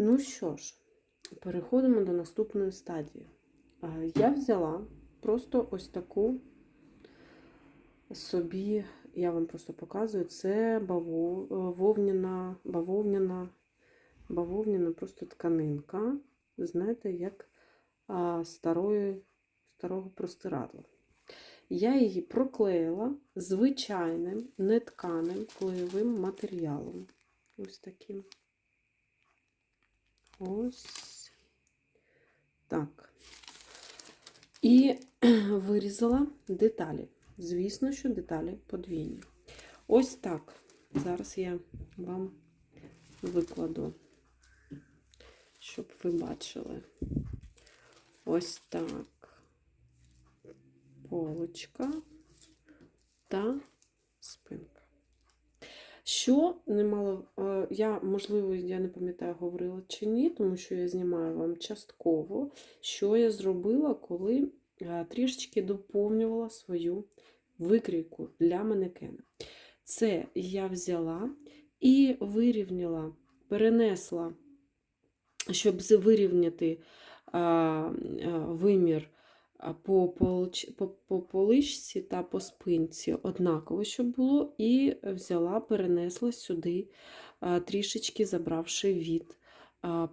Ну що ж, переходимо до наступної стадії. Я взяла просто ось таку собі, я вам просто показую, це баво- е, бавовняна, бавовняна просто тканинка, знаєте, як старої, старого простирадла. Я її проклеїла звичайним нетканим клеєвим матеріалом. Ось таким. Ось так. І вирізала деталі. Звісно, що деталі подвійні. Ось так. Зараз я вам викладу, щоб ви бачили. Ось так. Полочка та спинка. Що немало, е, я, можливо, я не пам'ятаю, говорила чи ні, тому що я знімаю вам частково, що я зробила, коли е, трішечки доповнювала свою викрійку для манекена. Це я взяла і вирівняла, перенесла, щоб вирівняти а, вимір по, по, по поличці та по спинці однаково, щоб було, і взяла, перенесла сюди, трішечки забравши від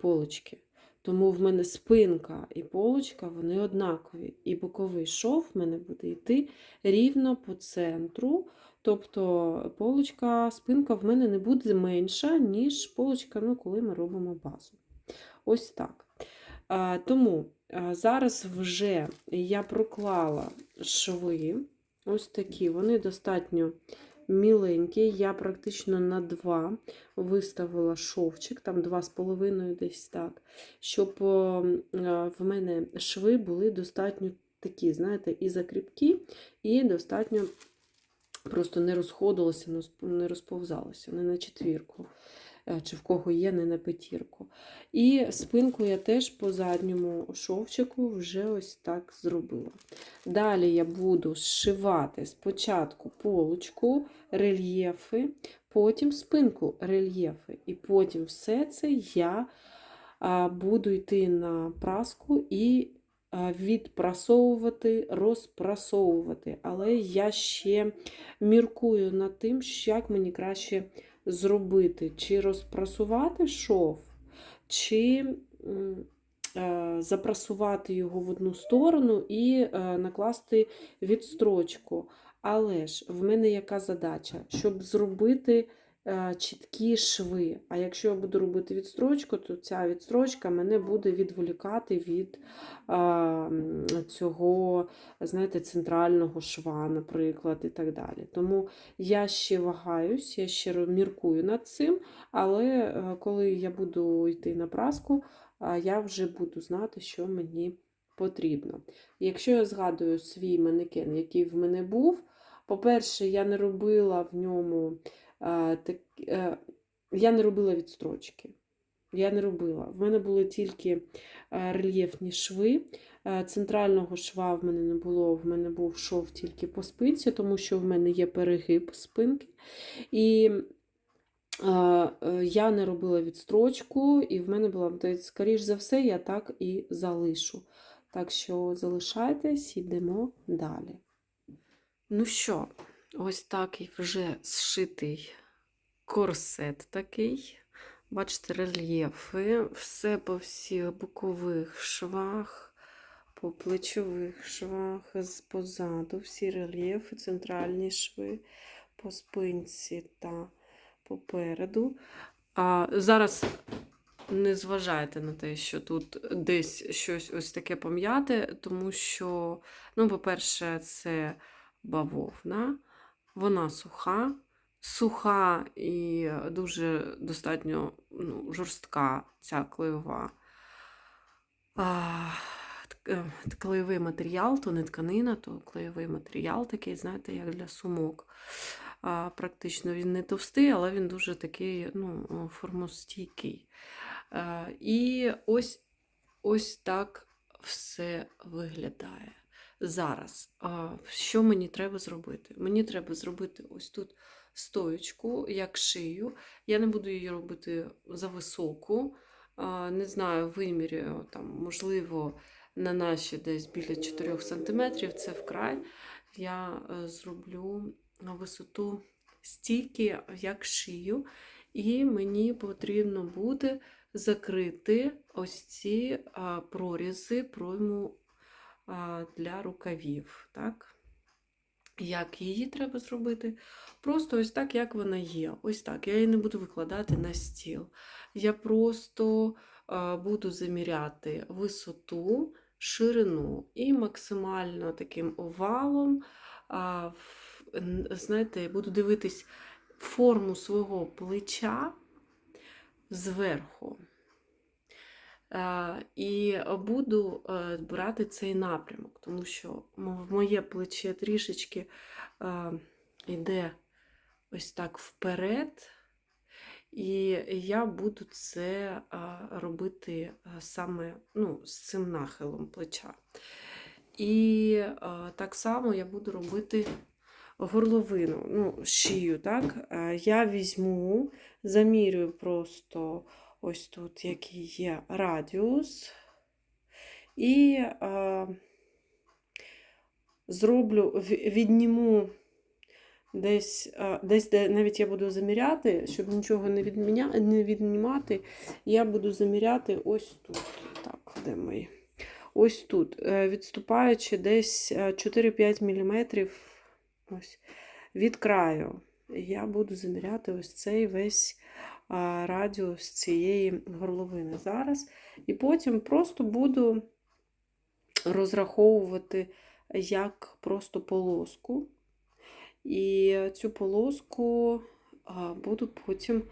полочки. Тому в мене спинка і полочка вони однакові. І боковий шов в мене буде йти рівно по центру. Тобто полочка, спинка в мене не буде менша, ніж полочка, ну, коли ми робимо базу. Ось так. А, Тому зараз вже я проклала шви. Ось такі, вони достатньо міленькі. Я практично на два виставила шовчик, там 2,5 десь так, щоб е, в мене шви були достатньо такі, знаєте, і закріпкі, і достатньо просто не розходилося, не розповзалося, не на четвірку, е, чи в кого є, не на п'ятірку. І спинку я теж по задньому шовчику вже ось так зробила. Далі я буду зшивати спочатку полочку, рельєфи, потім спинку рельєфи. І потім все це я буду йти на праску і відпрасовувати, розпрасовувати. Але я ще міркую над тим, як мені краще зробити, чи розпрасувати шов, чи е, запрасувати його в одну сторону і е, накласти відстрочку. Але ж в мене яка задача? Щоб зробити чіткі шви. А якщо я буду робити відстрочку, то ця відстрочка мене буде відволікати від е, цього, знаєте, центрального шва, наприклад, і так далі. Тому я ще вагаюсь, я ще міркую над цим, але е, коли я буду йти на праску, я вже буду знати, що мені потрібно. Якщо я згадую свій манекен, який в мене був, по-перше, я не робила в ньому так, е, я не робила відстрочки. Я не робила. В мене були тільки е, рельєфні шви. Е, Центрального шва в мене не було, в мене був шов тільки по спинці, тому що в мене є перегиб спинки. І е, е, я не робила відстрочку, і в мене була, скоріш за все, я так і залишу. Так що залишайтесь, йдемо далі. Ну що, ось такий вже зшитий корсет такий. Бачите, рельєфи, все по всіх бокових швах, по плечових швах, позаду, всі рельєфи, центральні шви по спинці та попереду. А зараз не зважайте на те, що тут десь щось ось таке пом'яте, тому що, ну, по-перше, це бавовна, вона суха, суха і дуже достатньо ну, жорстка ця клеєва. Е, клеєвий матеріал, то не тканина, то клеєвий матеріал такий, знаєте, як для сумок. А, практично він не товстий, але він дуже такий ну, формостійкий. А, і ось, ось так все виглядає. Зараз, що мені треба зробити? Мені треба зробити ось тут стоечку, як шию. Я не буду її робити за високу, не знаю, вимірюю там, можливо, на наші десь біля 4 см, це вкрай. Я е, зроблю висоту стільки, як шию, і мені потрібно буде закрити ось ці прорізи пройму для рукавів. Так? Як її треба зробити? Просто ось так, як вона є. Ось так. Я її не буду викладати на стіл. Я просто буду заміряти висоту, ширину і максимально таким овалом. Знаєте, буду дивитись форму свого плеча зверху. Е, І буду е, брати цей напрямок, тому що мо- моє плече трішечки е, йде ось так вперед, і я буду це робити саме ну, з цим нахилом плеча. І так само я буду робити горловину, ну, шию. Так? Я візьму, замірюю просто ось тут, який є радіус, і е, зроблю, відніму десь, е, десь, де навіть я буду заміряти, щоб нічого не, відміня, не віднімати, я буду заміряти ось тут. Так, де мої? Ось тут, е, відступаючи десь е, 4-5 мм ось, від краю. Я буду заміряти ось цей весь радіус цієї горловини зараз. І потім просто буду розраховувати як просто полоску. І цю полоску буду потім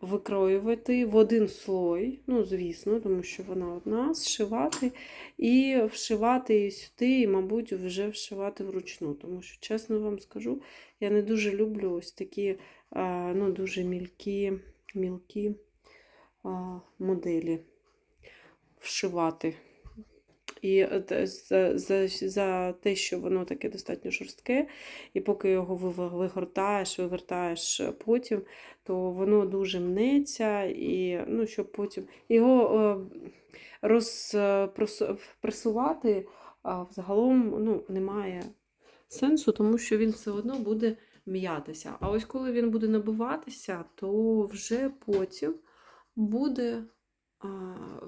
викроювати в один слой, ну, звісно, тому що вона одна, зшивати і вшивати її сюди, і, мабуть, вже вшивати вручну. Тому що, чесно вам скажу, я не дуже люблю ось такі ну, дуже мількі, мілкі моделі вшивати. І е, за, за, за те, що воно таке достатньо жорстке, і поки його вигортаєш, вивертаєш потім, то воно дуже мнеться, і ну, щоб потім його е, роз, е, прос- пресувати а, взагалом ну, немає сенсу, тому що він все одно буде м'ятися. А ось коли він буде набиватися, то вже потім буде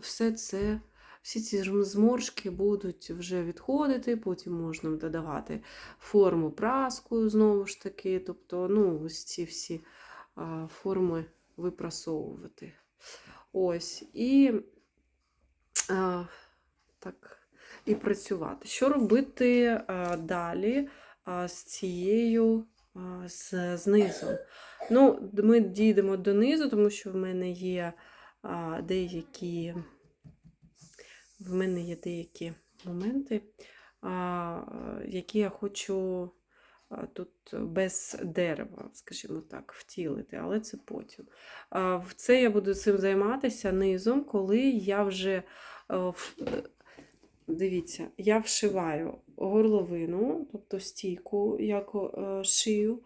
все це. Всі ці зморшки будуть вже відходити, потім можна додавати форму праскою знову ж таки. Тобто, ну, ось ці всі форми випрасовувати. Ось. І а, так, і працювати. Що робити а, далі а, з цією а, з, з низом? Ну, ми дійдемо донизу, тому що в мене є а, деякі. В мене є деякі моменти, які я хочу тут без дерева, скажімо так, втілити, але це потім. В це я буду цим займатися низом, коли я вже дивіться, я вшиваю горловину, тобто стійку, як е, шию.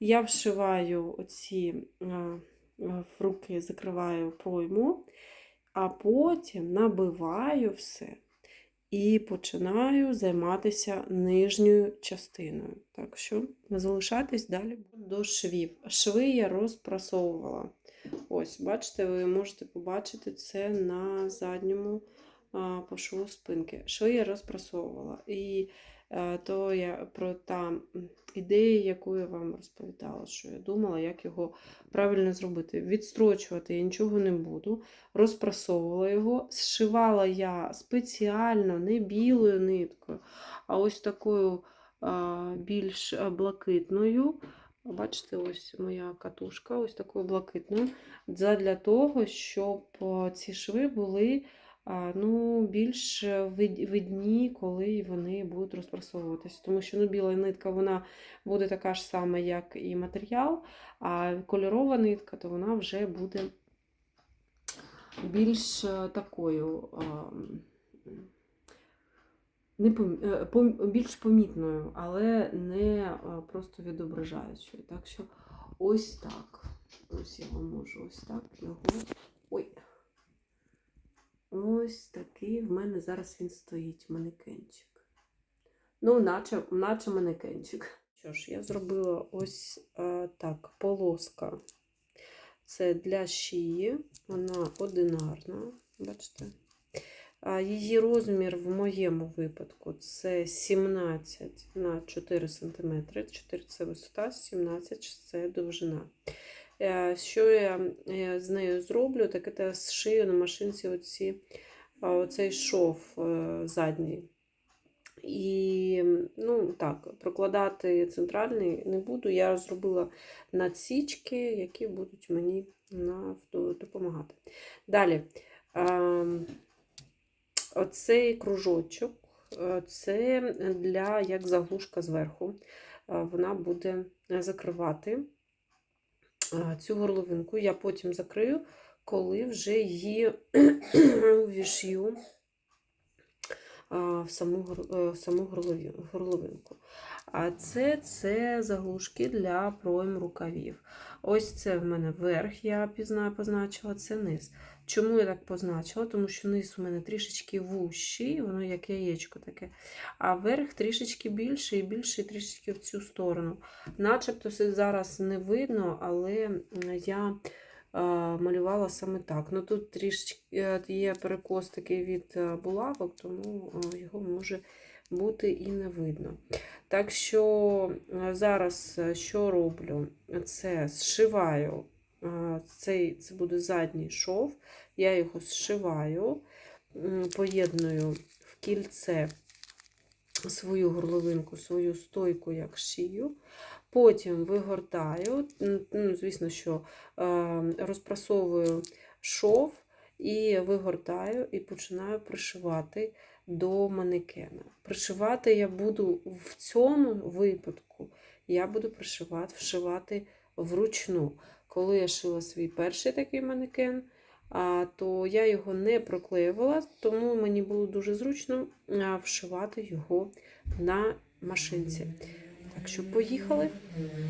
Я вшиваю оці руки, закриваю пройму, а потім набиваю все і починаю займатися нижньою частиною. Так що залишайтесь далі до швів. Шви я розпрасовувала. Ось, бачите, ви можете побачити це на задньому по шву спинки. Шви я розпрасовувала. І то я про та ідея, яку я вам розповідала, що я думала, як його правильно зробити. Відстрочувати я нічого не буду. Розпрасовувала його. Зшивала я спеціально не білою ниткою, а ось такою більш блакитною. Бачите, ось моя катушка, ось такою блакитною. Для того, щоб ці шви були ну, більш видні, коли вони будуть розпрасовуватися. Тому що ну, біла нитка вона буде така ж сама, як і матеріал, а кольорова нитка, то вона вже буде більш е, такою. Не е, більш помітною, але не е, просто відображаючою. Так що ось так. Ось я можу ось так його. Ой. Ось такий в мене зараз він стоїть, манекенчик. Ну, наче, наче манекенчик. Що ж, я зробила ось а, так, полоска. Це для шиї, вона одинарна, бачите? А її розмір в моєму випадку це 17 на 4 см. 4 це висота, 17 це довжина. Е, Що я е, з нею зроблю, так це зшию на машинці оці, оцей шов е, задній. І ну, так, прокладати центральний не буду. Я зробила надсічки, які будуть мені на, допомагати. Далі. ем, Оцей кружочок е, це для як заглушка зверху. Е, Вона буде закривати е, цю горловинку. Я потім закрию, коли вже її увіш'ю в саму, е, в саму горловинку. А це, це заглушки для пройм рукавів. Ось це в мене верх, я пізнаю, позначила, це низ. Чому я так позначила? Тому що низ у мене трішечки вущий, воно як яєчко таке. А верх трішечки більший і більший трішечки в цю сторону. Начебто це зараз не видно, але я малювала саме так. Ну тут трішечки е, є перекос такий від е, булавок, тому е, його може бути і не видно. Так що зараз що роблю? Це зшиваю. Е, Цей, це буде задній шов, я його зшиваю, поєдную в кільце свою горловинку, свою стойку, як шию. Потім вигортаю, ну, звісно, що е, розпрасовую шов і вигортаю, і починаю пришивати до манекена. Пришивати я буду в цьому випадку, я буду пришивати, вшивати вручну. Коли я шила свій перший такий манекен, то я його не проклеювала, тому мені було дуже зручно вшивати його на машинці. Так що поїхали.